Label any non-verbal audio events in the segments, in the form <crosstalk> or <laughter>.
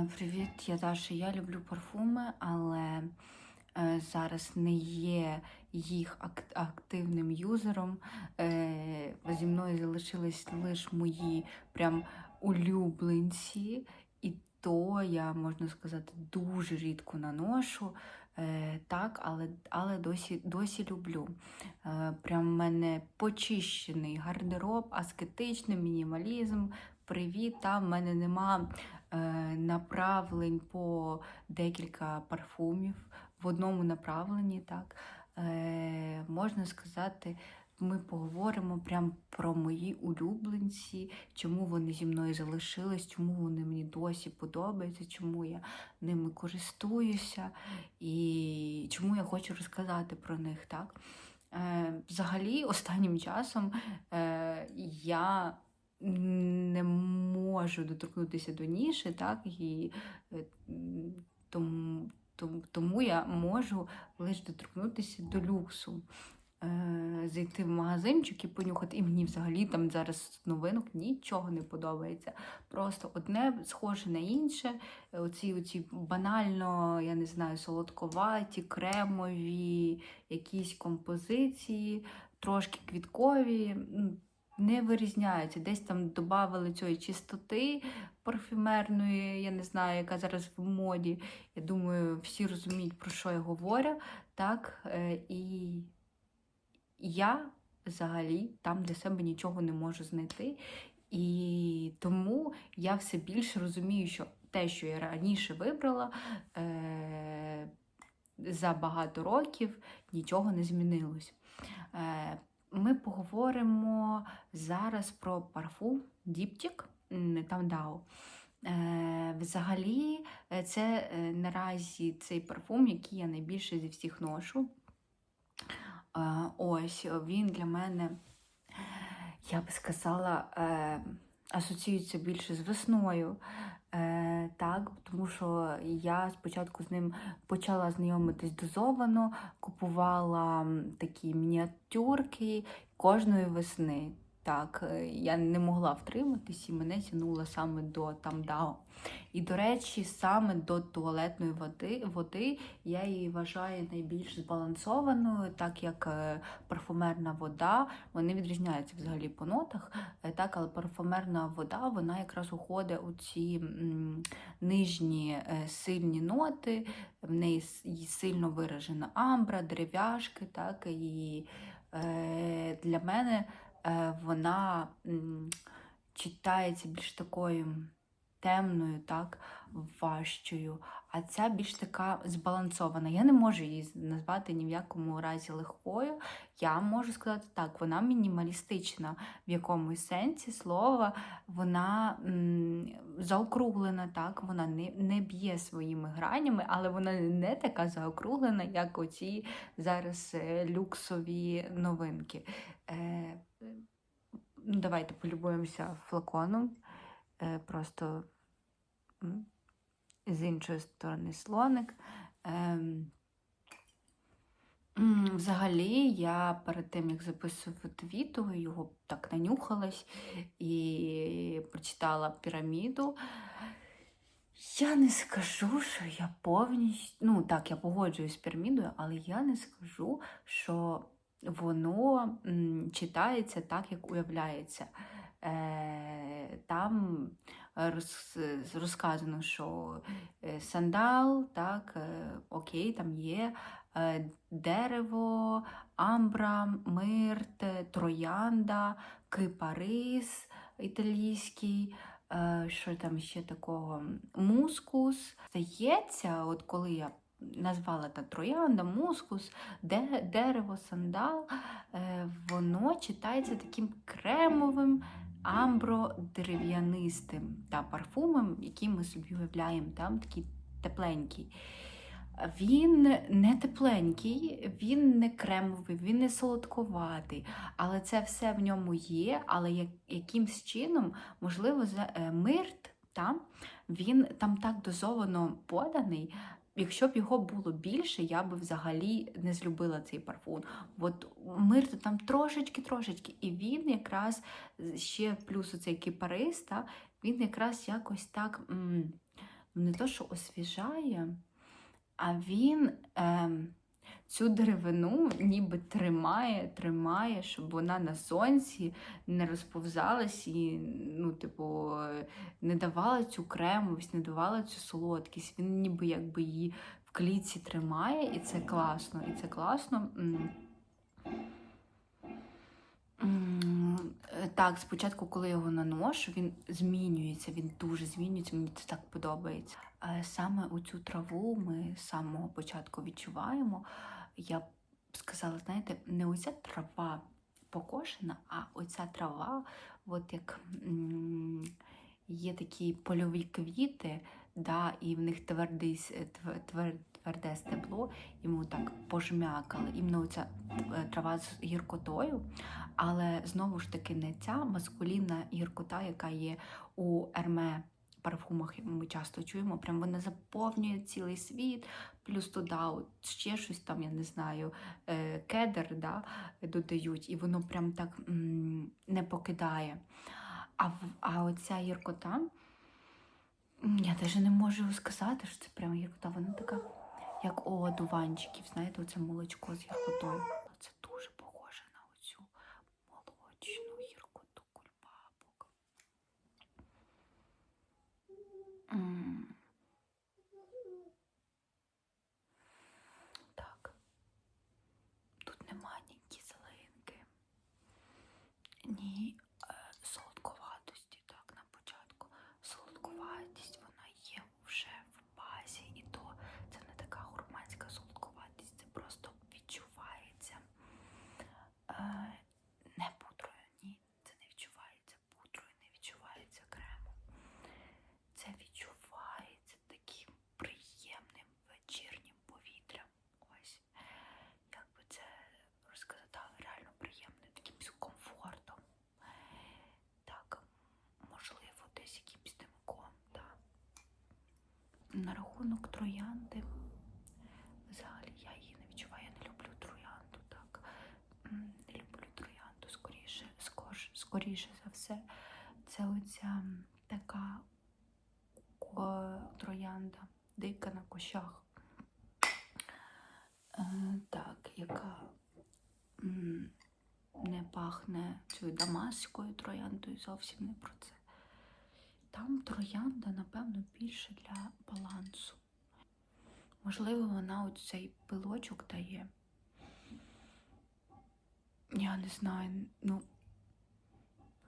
Е, Привіт, я Даша. Я люблю парфуми, але е, зараз не є їх активним юзером. Е, зі мною залишились лише мої прям улюбленці, і то я, можна сказати, дуже рідко наношу. Так, але, але досі, досі люблю. Прям в мене почищений гардероб, аскетичний мінімалізм. Привіт, там в мене нема направлень по декілька парфумів в одному направленні. Так е, можна сказати, ми поговоримо прям про мої улюбленці, чому вони зі мною залишились, чому вони мені досі подобаються, чому я ними користуюся і чому я хочу розказати про них. Так? Е, взагалі, останнім часом е, я не можу доторкнутися до ніші, так, і е, тому, тому, я можу лише доторкнутися до люксу. Е, Зайти в магазинчик і понюхати, і мені взагалі там зараз новинок нічого не подобається. Просто одне схоже на інше. Оці, оці банально, я не знаю, солодковаті, кремові, якісь композиції, трошки квіткові. Не вирізняються. Десь там додавали цієї чистоти парфюмерної, я не знаю, яка зараз в моді. Я думаю, всі розуміють, про що я говорю. Так? Е, І я взагалі там для себе нічого не можу знайти. І тому я все більше розумію, що те, що я раніше вибрала, е- за багато років нічого не змінилось. Е, ми поговоримо зараз про парфум Діптік Тамдау. Е, взагалі, е, це е, наразі цей парфум, який я найбільше зі всіх ношу. Ось він для мене, я би сказала, асоціюється більше з весною. Е, так, тому що я спочатку з ним почала знайомитись дозовано, купувала такі мініатюрки кожної весни. Так, е, я не могла втриматись і мене тянуло саме до Тамдао. І, до речі, саме до туалетної води, води я її вважаю найбільш збалансованою, так як е, парфумерна вода, вони відрізняються взагалі по нотах, е, так, але парфумерна вода, вона якраз уходить у ці нижні сильні ноти, в неї сильно виражена амбра, дерев'яшки, так, і для мене вона читається більш такою темною, так, важчою, а ця більш така збалансована. Я не можу її назвати ні в якому разі легкою. Я можу сказати так, вона мінімалістична в якомусь сенсі слова, вона м, заокруглена, так, вона не, не б'є своїми гранями, але вона не така заокруглена, як оці зараз е, люксові новинки. Е, ну, давайте полюбуємося флаконом. Е, просто з іншої сторони слоник. Ем, Взагалі, я перед тим, як записувати відео, його так нанюхалась і прочитала піраміду. Я не скажу, що я повністю. Ну, так, я погоджуюсь з пірамідою, але я не скажу, що воно читається так, як уявляється. Е, там розказано, що е, сандал, так, е, окей, там є дерево, амбра, мирт, троянда, кипарис італійський. Що там ще такого? Мускус. Здається, от коли я назвала та троянда, мускус, дерево, сандал, е, воно читається таким кремовим, амбро-дерев'янистим та парфумом, який ми собі уявляємо, там такий тепленький. Він не тепленький, він не кремовий, він не солодковатий, але це все в ньому є. Але як, якимсь чином, можливо, е, мирт там, він там так дозовано поданий. Якщо б його було більше, я би взагалі не злюбила цей парфум. От мирту там трошечки-трошечки, і він якраз ще плюс оцей кіпарис, та, він якраз якось так. М- не то, що освіжає, а він ем, цю деревину ніби тримає, тримає, щоб вона на сонці не розповзалась і, ну, типу, не давала цю кремовість, не давала цю солодкість. Він ніби якби її в клітці тримає, і це класно. І це класно. Так, спочатку, коли його наношу, він змінюється, він дуже змінюється, мені це так подобається. Е, Саме у цю траву ми з самого початку відчуваємо. Я б сказала, знаєте, не оця трава покошена, а оця трава, от як є такі польові квіти, да, і в них твердий, твер- твер- тверде стебло, ми так пожмякали. Іменно оця е, трава з гіркотою, але знову ж таки не ця маскулінна гіркота, яка є у ерме парфумах, ми часто чуємо, прям вона заповнює цілий світ, плюс туди ще щось там, я не знаю, е, кедр да, додають, і воно прям так не покидає. А, а оця гіркота, я навіть не можу сказати, що це прям гіркота, вона така, як у одуванчиків, знаєте, оце молочко з гіркотою. Це дуже похоже на оцю молочну гіркоту кульбабок. М. Так. Тут нема ні кислинки, ні е, солодковатості, так, на початку. Солодковатість вона є вже в базі, і то це не така гурманська солодковатість, це просто відчувається. Е, не пудрою, ні, це не відчувається пудрою, не відчувається кремом. Це відчувається таким приємним вечірнім повітрям. Ось. Як би це розказати, Так, реально приємним, таким з комфортом. Так, можливо, десь якимсь димком, так. На рахунок троянди. Взагалі я її не відчуваю, я не люблю троянду, так. Не люблю троянду скоріше, скоріше, скоріше за все. Це оця така троянда, дика на кущах. Е, так, яка не пахне цією дамаською трояндою, зовсім не про це. Там троянда, напевно, більше для балансу. Можливо, вона от цей пилочок дає. Я не знаю, ну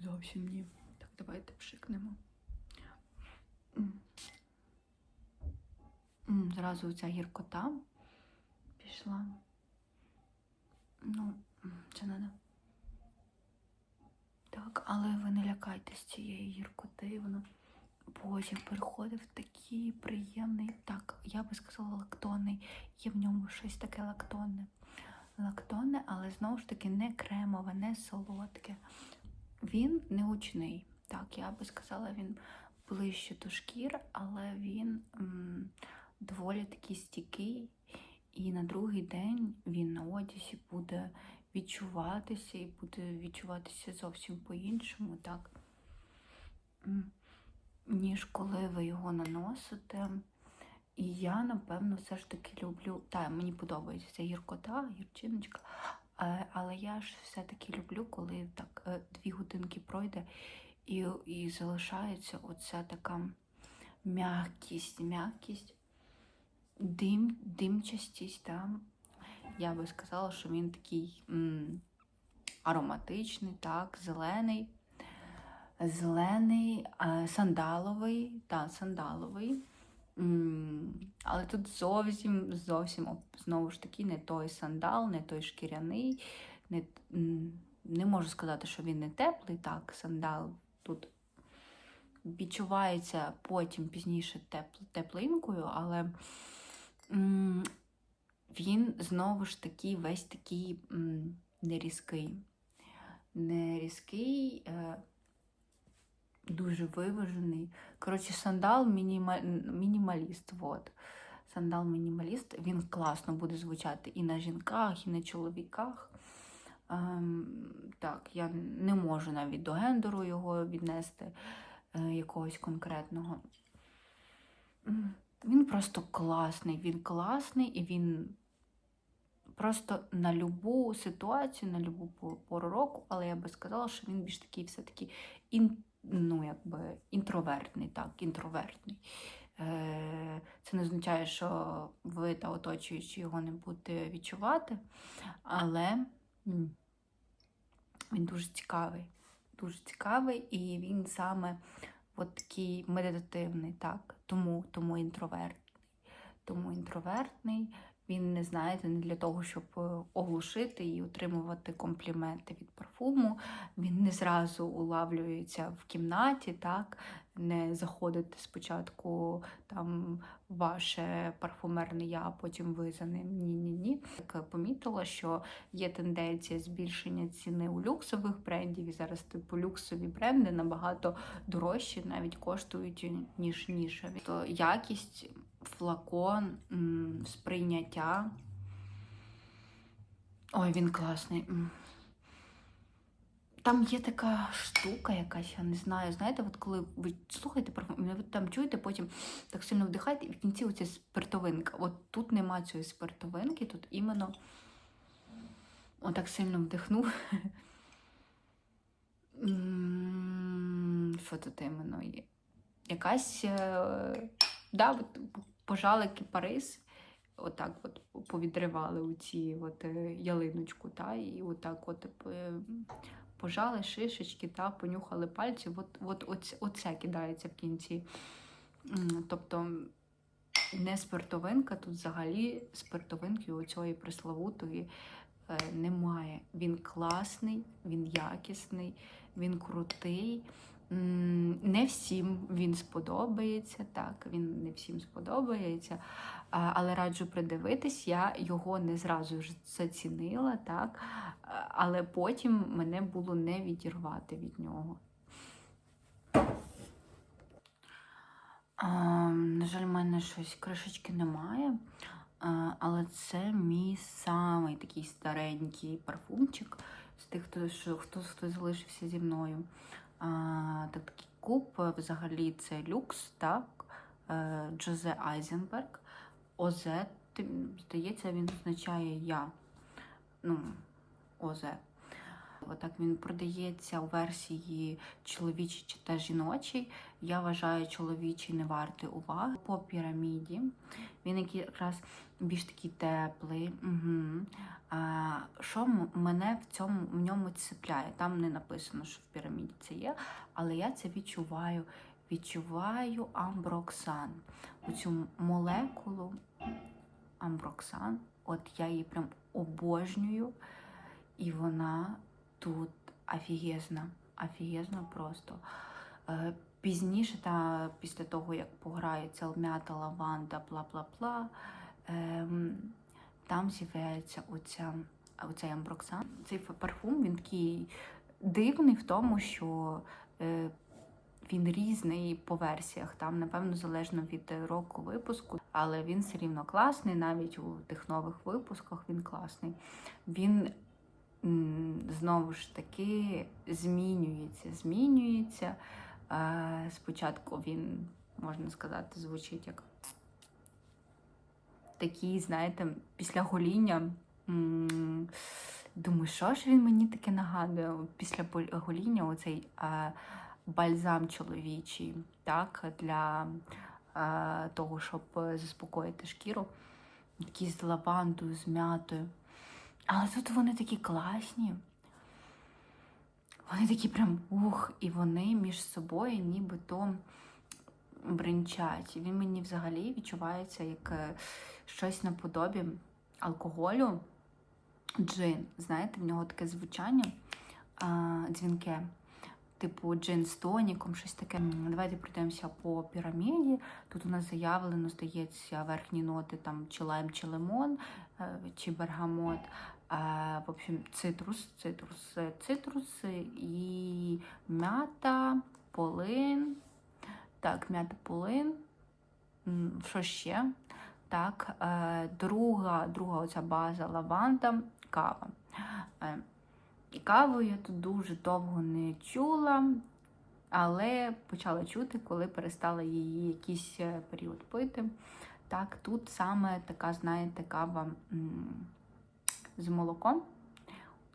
зовсім ні. Так, давайте пшикнемо. Зразу ця гіркота пішла. Ну, це треба. Так, але ви не лякайтесь цієї гіркоти, воно потім переходить в такий приємний, так, я би сказала, лактонний. Є в ньому щось таке лактонне. Лактонне, але знову ж таки не кремове, не солодке. Він не гучний. Так, я би сказала, він ближче до шкір, але він м, доволі такий стійкий. І на другий день він на одязі буде відчуватися і буде відчуватися зовсім по-іншому, так? Ніж коли ви його наносите. І я, напевно, все ж таки люблю. Так, мені подобається ця гіркота, гірчиночка. е, Але я ж все-таки люблю, коли так е, дві годинки пройде і, і залишається оця така м'якість, м'якість, дим, димчастість. Там. Я би сказала, що він такий м, ароматичний, так, зелений. Зелений, е, сандаловий, та, сандаловий. Але тут зовсім, зовсім знову ж таки не той сандал, не той шкіряний. Не, не можу сказати, що він не теплий, так, сандал тут відчувається потім пізніше тепл, теплинкою, але він знову ж таки весь такий нерізкий. Нерізкий, е, дуже виважений. Коротше, сандал мініма... мінімаліст. Вот. Сандал мінімаліст, він класно буде звучати і на жінках, і на чоловіках. Ем, так, я не можу навіть до гендеру його віднести е, якогось конкретного. Він просто класний. Він класний і він просто на любу ситуацію, на любу по- пору року, але я би сказала, що він більш такий все-таки ін, ну, якби, інтровертний, так, інтровертний. Е, Це не означає, що ви та оточуючі його не будете відчувати, але він дуже цікавий. Дуже цікавий, і він саме от такий медитативний, так, тому, тому інтровертний. Тому інтровертний, він не знаєте, не для того, щоб е, оглушити і отримувати компліменти від парфуму. Він не зразу улавлюється в кімнаті, так, не заходите спочатку там ваше парфумерне я, а потім ви за ним. Ні-ні-ні. Так помітила, що є тенденція збільшення ціни у люксових брендів, і зараз типу люксові бренди набагато дорожчі, навіть коштують ніж нішеві. То якість, флакон, сприйняття. Ой, він класний. Там є така штука якась, я не знаю. Знаєте, от коли ви слухаєте парфум, ви там чуєте, потім так сильно вдихаєте, і в кінці оця спиртовинка. От тут нема цієї спиртовинки, тут іменно отак сильно вдихнув. <laughs> Що тут іменно є? Якась, е, да, пожали кипарис, отак от повідривали у ці от, е, ялиночку, та, і отак от е, пожали шишечки, та, понюхали пальці, от, от, оце, оце кидається в кінці. Тобто не спиртовинка, тут взагалі спиртовинки оцієї пресловутої е, немає. Він класний, він якісний, він крутий. Не всім він сподобається, так, він не всім сподобається, але раджу придивитись, я його не зразу ж зацінила, так, але потім мене було не відірвати від нього. А, на жаль, в мене щось кришечки немає. Але це мій самий такий старенький парфумчик з тих, хто, хто, хто залишився зі мною. Такий куб, е, взагалі, це люкс, так, е, Джозе Айзенберг. ОЗ, здається, він означає я. Ну, ОЗ. Отак він продається у версії чоловічій чи та жіночій. Я вважаю, чоловічий не вартий уваги. По піраміді. Він якраз більш такий теплий. Угу. Що мене в цьому в ньому цепляє? Там не написано, що в піраміді це є, але я це відчуваю. Відчуваю амброксан. Оцю молекулу амброксан. От я її прям обожнюю. І вона тут офігезна. Офігезна просто. Е, Пізніше, та після того, як пограється м'ята, лаванда, бла-бла-бла, ем, там з'являється оця, оцей амброксан. Цей парфум він такий дивний в тому, що е, він різний по версіях. Там, напевно, залежно від року випуску, але він все рівно класний, навіть у тих нових випусках він класний. Він знову ж таки змінюється, змінюється. Е, Спочатку він, можна сказати, звучить як такий, знаєте, після гоління. Думаю, що ж він мені таке нагадує? Після гоління оцей е, бальзам чоловічий, так, для е, того, щоб е, заспокоїти шкіру. Такий з лавандою, з м'ятою. Але тут вони такі класні. Вони такі прям ух, і вони між собою нібито бринчать. Він мені взагалі відчувається як е, щось наподобі алкоголю. Джин. Знаєте, в нього таке звучання а, дзвінке. Типу джин з тоніком, щось таке. Давайте пройдемося по піраміді. Тут у нас заявлено, здається, верхні ноти там чи лайм, чи лимон, е, чи бергамот. Е, В общем, цитрус, цитрус, цитрус і м'ята, полин. Так, м'ята, полин. Що ще? Так, е, друга, друга оця база лаванда, кава. Е, каву я тут дуже довго не чула. але почала чути, коли перестала її якийсь е, період пити. Так, тут саме така, знаєте, кава з молоком.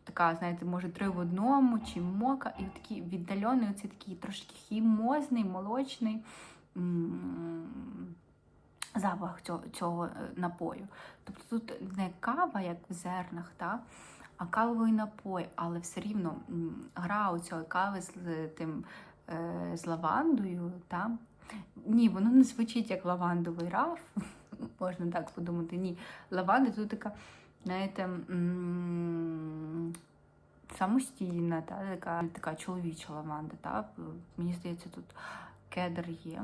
Така, знаєте, може, три в одному чи мока, і такий віддалений, оцей такий трошки хімозний, молочний запах цього, цього е, напою. Тобто тут не кава, як в зернах, та, а кавовий напой, але все рівно гра у цієї кави з тим е, з лавандою. Та? Ні, воно не звучить як лавандовий раф, <laughs> можна так подумати. Ні, лаванда тут така, знаєте, самостійна, та, така, така чоловіча лаванда. Та? Мені здається, тут кедр є.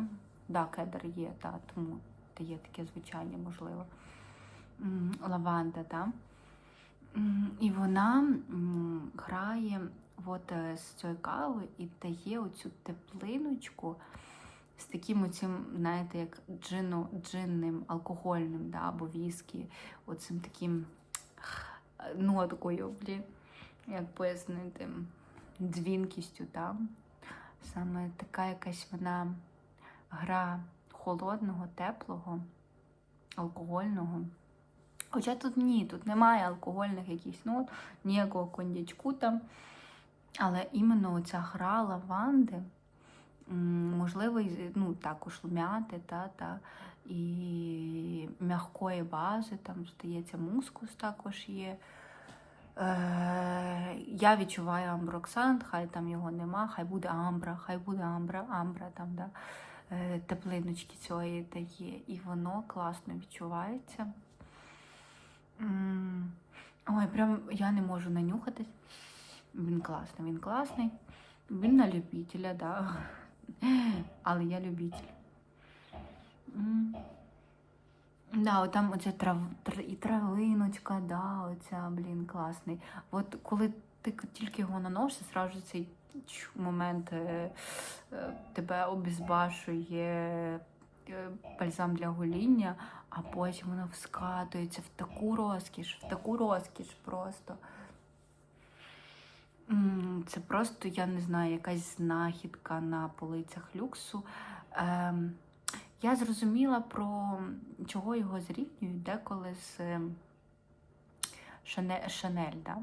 Да, кедр є, та, тому дає таке звучання, можливо. Лаванда, та? І вона грає от, е, з цієї кави і дає оцю теплиночку з таким оцим, знаєте, як джину, джинним, алкогольним, да, або віскі, оцим таким ноткою, блін, як пояснити, дзвінкістю, та? Саме така якась вона гра холодного, теплого, алкогольного. Хоча тут ні, тут немає алкогольних якихось нот, ніякого коньячку там. Але іменно оця гра лаванди, можливо, ну, також м'яти, та, та, і м'якої бази, там, здається, мускус також є. Е, я відчуваю амброксант, хай там його нема, хай буде амбра, хай буде амбра, амбра там, да, е, теплиночки цієї дає. І воно класно відчувається. Ой, прям я не можу нанюхатись. Він класний, він класний. Він на любителя, да. Але я любитель. Да, от там оця трав, тр, і травиночка, да, оця, блін, класний. От коли ти тільки його наносиш, зразу цей момент е, е, тебе обізбашує е, бальзам для гоління, а потім воно вскатується в таку розкіш, в таку розкіш просто. Це просто, я не знаю, якась знахідка на полицях люксу. Ем, я зрозуміла про чого його зрівнюють деколи з Шане- Шанель. Да?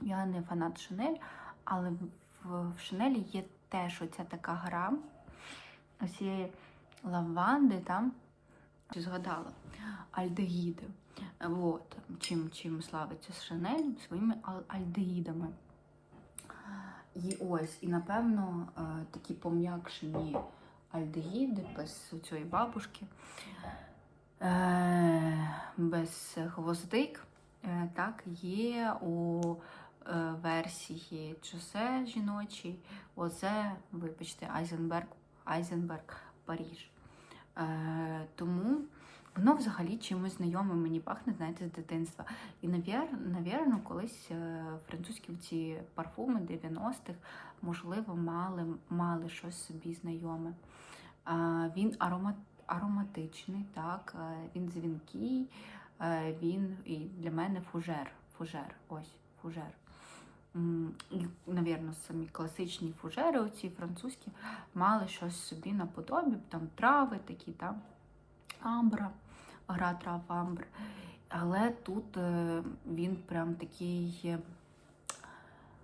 Я не фанат Шанель, але в, в Шанелі є теж оця така гра цієї лаванди там. Згадала альдегіди. От, чим, чим славиться Шанель своїми альдегідами. І ось, і напевно е, такі пом'якшені альдегіди без цієї бабушки, е, без гвоздик, е, так, є у е, версії Джосе жіночій, Озе, вибачте, Айзенберг, Айзенберг, Паріж. Тому воно взагалі чимось знайоме мені пахне, знаєте, з дитинства. І, навірно, колись французькі ці парфуми 90-х, можливо, мали, мали щось собі знайоме. Він аромат, ароматичний, так, е, він дзвінкий, е, він і для мене фужер. Фужер, ось, фужер. Навірно, самі класичні фужери, оці французькі, мали щось собі наподобі, там трави такі, там амбра, гра трав амбр. Але тут е, він прям такий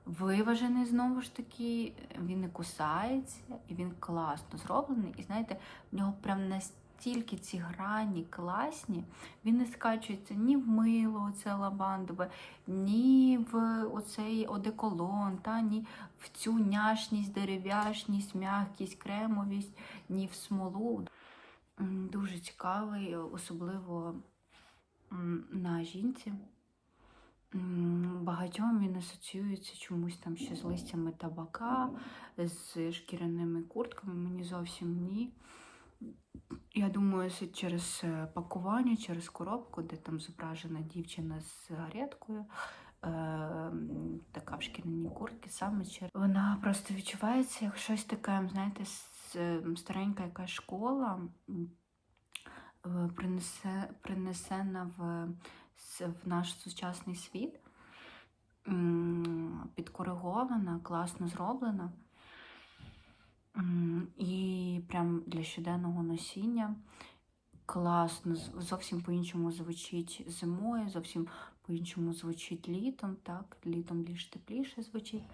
виважений знову ж таки, він не кусається, і він класно зроблений. І знаєте, в нього прям настільки ці грані класні, він не скачується ні в мило, оце лавандове, ні в оцей одеколон, та, ні в цю няшність, дерев'яшність, м'якість, кремовість, ні в смолу. Дуже цікавий, особливо на жінці. Багатьом він асоціюється чомусь там ще з листями табака, з шкіряними куртками. Мені зовсім ні. Я думаю, це через е, пакування, через коробку, де там зображена дівчина з сигареткою, е, така в шкіряній куртці, саме через вона просто відчувається як щось таке, знаєте, е, старенька якась школа принесе, принесена в, в наш сучасний світ, підкоригована, класно зроблена. І прям для щоденного носіння класно, зовсім по-іншому звучить зимою, зовсім по-іншому звучить літом, так, літом більш тепліше звучить.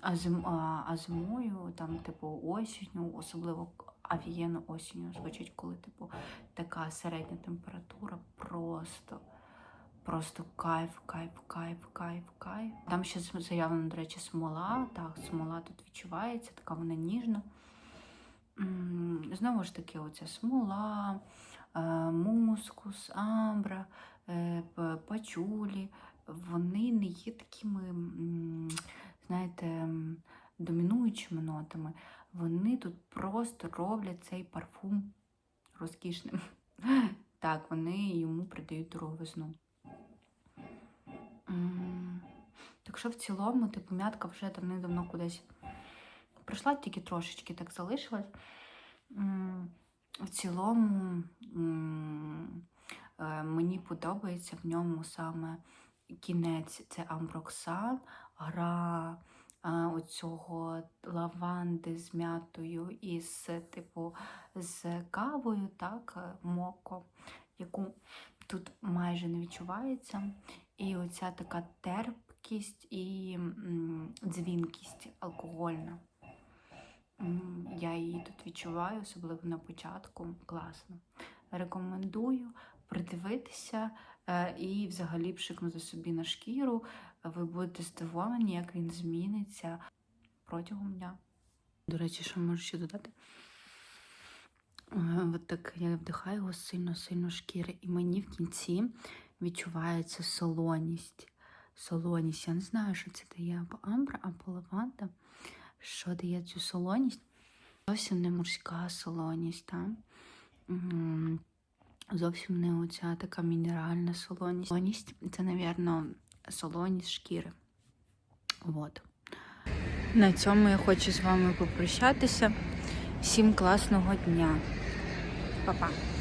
А, зим, а, а зимою, там, типу, осінню, особливо офігенно осінню звучить, коли, типу, така середня температура просто. Просто кайф, кайф, кайф, кайф, кайф. Там ще заявлено, до речі, смола. Так, смола тут відчувається, така вона ніжна. Знову ж таки, оця смола, е, мускус, амбра, е, пачулі. Вони не є такими, знаєте, домінуючими нотами. Вони тут просто роблять цей парфум розкішним. <laughs> Так, вони йому придають дороговизну. Так що в цілому, типу, м'ятка вже давним-давно кудись прийшла, тільки трошечки так залишилась. В цілому е, мені подобається в ньому саме кінець це амброксан, гра е, оцього лаванди з м'ятою і з, типу, з кавою, так, е, моко, яку тут майже не відчувається. І оця така терпкість і дзвінкість алкогольна. Я її тут відчуваю, особливо на початку. Класно. Рекомендую придивитися е, і взагалі пшикнути собі на шкіру. Ви будете здивовані, як він зміниться протягом дня. До речі, що можу ще додати? Е, От так я вдихаю його сильно-сильно шкіри, і мені в кінці відчувається солоність. Солоність. Я не знаю, що це дає або амбра, або лаванда. Що дає цю солоність? Зовсім не морська солоність, так? Зовсім не оця така мінеральна солоність. Солоність це, напевно, солоність шкіри. От. На цьому я хочу з вами попрощатися. Всім класного дня. Па-па.